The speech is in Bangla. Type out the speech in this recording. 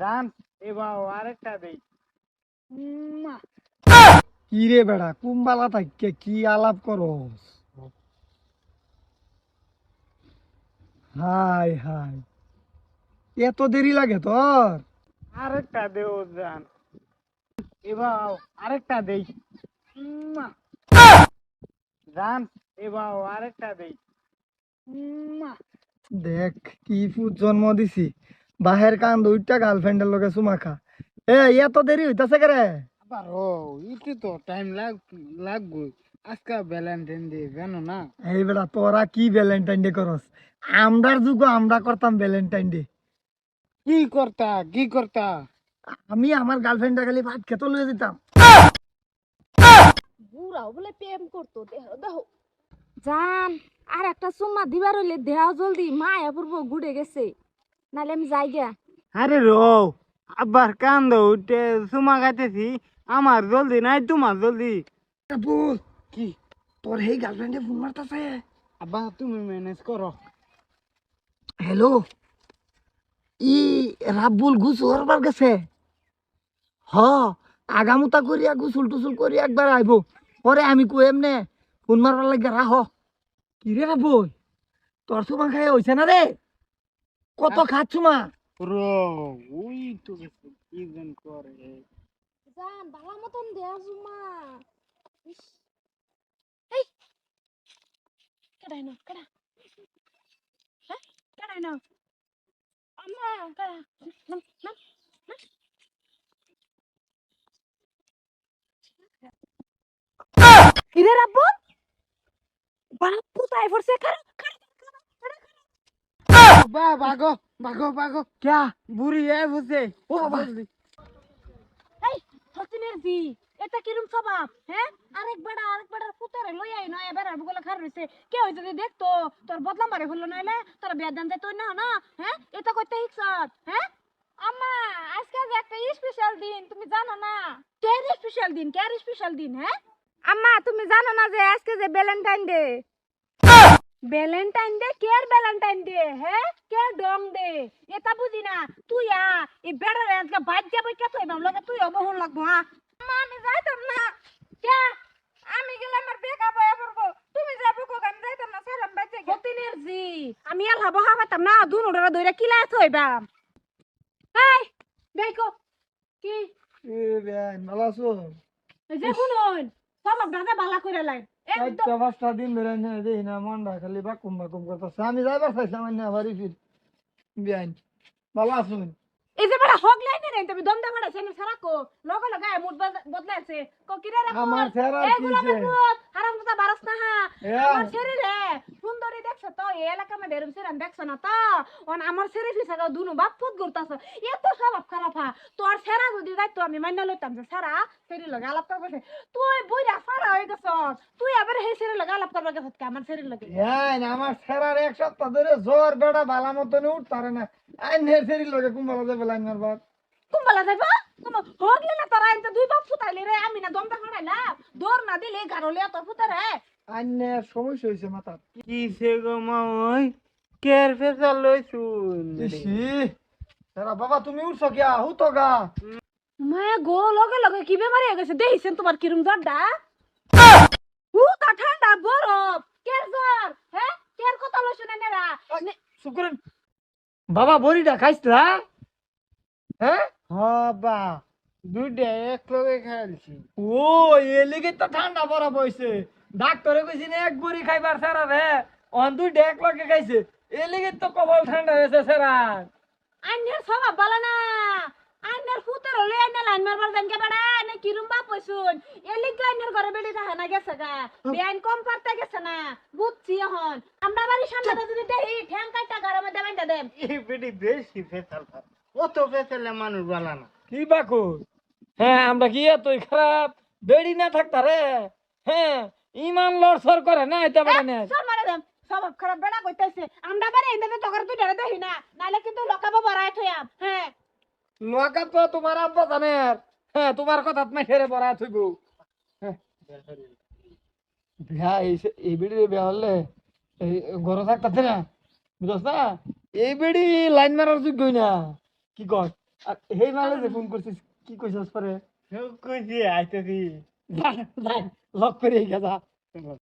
জান এবার আরেকটা দেই। কি রে বেড়া কুম্বালা থাককে কি আলাপ করস? হাই হাই এত দেরি লাগে তোর? আরেকটা দেও জান এবার আরেকটা দেই। জান এবার আরেকটা দেই। দেখ কি ফুট জন্ম দিছি। বাহের কান দুইটা গার্লফ্রেন্ডের লগে চুমা খা। এ এত দেরি হইতাছে কে রে আবার ও একটু তো টাইম লাগ লাগবে আজকে ভ্যালেন্টাইন ডে জানো না? এই বেড়া তোরা কি ভ্যালেন্টাইন ডে করস? আমরার যুগ আমরা করতাম ভ্যালেন্টাইন ডে কি করতা কি করতা? আমি আমার গার্লফ্রেন্ডটা খালি ভাত খেতে লয়ে যেতাম। বুড়াও বলে প্রেম করতো দেহ দেহ। জান আর একটা সুম্মা দিবার হইলে দেহ জলদি মায়া পূর্ব ঘুরে গেছে। নালে আমি যাই গা আরে রো আবার কান্দ উঠে সুমা খাইতেছি আমার জলদি নাই তোমার জলদি। বল কি তোর এই গার্লফ্রেন্ডে ফোন মারতাছে? আব্বা তুমি ম্যানেজ করো। হ্যালো ই রাব্বুল গুসু হরবার গেছে? হ আগামুতা করিয়া গুসুল টুসুল করি একবার আইব। পরে আমি কই এমনে ফোন মারবার লাগে রাহ। কি রে রাব্বুল? তোর সুমা খাই হইছে না রে? কত খাচ্ছু মা রো ওই তো কি যেন করে জান ভালো মতন দেহ সুম্মা ইস। এই কেডাই না কেডা হ্যাঁ কেডাই না আম্মা কেডা নাম নাম কিরে রাব্বু বাপ্পু তাই পড়ছে কারা বুড়ি এ বুঝে। ও বাবা। এই সচিনের জি এটা কিরম স্বভাব হ্যাঁ? আরেক বেড়া আরেক বেড়ার পুতারে লই আই নয় বেড়ার বুগলে খার রইছে কে হই যদি দেখতো তোর বদলা মারে হলো নইলে তোর বিয়া দান দেয় তুই না না হ্যাঁ? এটা কইতে হিকসত হ্যাঁ? আম্মা আজকে যে একটা স্পেশাল দিন তুমি জানো না? কে স্পেশাল দিন? কে স্পেশাল দিন হ্যাঁ? আম্মা তুমি জানো না যে আজকে যে Valentine Day Valentine Day care Valentine Day হ্যাঁ? কে ডং ডে এটা বুঝি না। তুই আ এই বেড়ার আজকে বাইক যাব কে তুই লগে তুই অবহন লাগবো হ্যাঁ মা আমি যাইতাম না। কে আমি গেলে আমার বেকআপ হয়ে পড়ব। তুমি যাব কোক আমি যাইতাম না সালাম বাইতে গতিনের জি আমি আল হাবো হাবাতাম না দুনুরা দইরা কিলা থইবাম। এই দেখো কি? এ বেন ভালো আছো? এই যে শুনুন সব দাদা বালা করে লাই একদম চারটা পাঁচটা দিন ধরে দেখি না মনটা খালি বাকুম বাকুম করতেছে। আমি যাইবার চাইছিলাম না বাড়ি ফির বিয়ান ভালো আছুন এই যে বড় হক রে তুমি সেনে সারা কো। লগে লগে মুড বদলাছে কো কিরে রে আমার কি হারাম বারাস না হা। আমার সুন্দরী দেখছ তো এই এলাকা মধ্যে এরম সেরাম দেখছ না তো? অন আমার হিসাবে দুনো বাপ ফুট করতাছ এত স্বভাব খারাপ হা। তোর সেরা যদি যাই তো আমি মান্য লইতাম যে সারা শরীর লগে আলাপ করবে। তুই বইরা সারা হয়ে গেছ। তুই আবার সেই শরীর লগে আলাপ করবে গেছ কে? আমার শরীর লগে। হ্যাঁ আমার সেরার এক সপ্তাহ ধরে জ্বর বেড়া ভালা মতন উঠতারে না। আইন হের সেরি লগে কুম্বালা যাবে লাইনার বাদ কুম্বালা যাইবা? হগলে না তোরা এনতে দুই বাপ ফুটাইলে রে আমি না দমটা দৌড় না দিলে গারলে তোর ফুটারে আইন সমস্যা হয়েছে মাথার কি সে গো মা ওই? কের ফেসাল লইছুন। ইসি সেরা বাবা তুমি উঠছো কিয়া হুতো গা। মায়া গো লগে লগে কি বেমারি হয়ে গেছে? দেখিছেন তোমার কিরম জ্বরটা? উ তা ঠান্ডা বরফ কের জ্বর হ্যাঁ? কের কথা লই শুনে নেরা শুক্রেন বাবা বড়িটা খাইছিলা হ্যাঁ? হবা দুইটা এক লগে খাইছি ও এ লিগে তো ঠান্ডা বড় বইছে ডাক্তারে কইছি না এক বড়ি খাইবার সারা রে। অন দুই ডেক লগে খাইছে। এ লিগে তো কবল ঠান্ডা হয়েছে সারা। আইনের সবাব বলা না। আইনের ফুতের হলে আইনে লাইন মারবার দেন কে বেড়া আইনে কিরম বাপ হইছুন? এলি তো আইনের ঘরে বেড়ে দেখা না গেছে গা। বেআইন কম পারতে গেছে না। বুঝছি এখন। আমরা বাড়ি সামনে যদি দেহি ঠ্যাং কাইটা ঘরের মধ্যে বাইন্দা দেন। এই বেটি বেশি ফেসাল খায় অত ফেসালে মানুষ বালা না। কি বাকু হ্যাঁ আমরা কি এতই খারাপ? বেড়ি না থাকতা রে। হ্যাঁ ইমান লড়সড় করে না এটা বেড়া না। সব মারে দেন স্বভাব খারাপ বেড়া কইতাছে। আমরা এনে তুই ডরে না। নালে কিন্তু লকাবো থইয়াম হ্যাঁ। লোকা তো তোমার আব্বা জানে হ্যাঁ তোমার কথা তুমি ফেরে পড়া থইব। বিয়া এই এই বেড়ি বিয়া হলে এই ঘরে থাকতে না। বুঝছ না? এই বেড়ি লাইন মারার যোগ্যই না। কি আর হেই মালে যে ফোন করছিস কি কইছস পরে? কইছি আইতে দি লক করে গেছা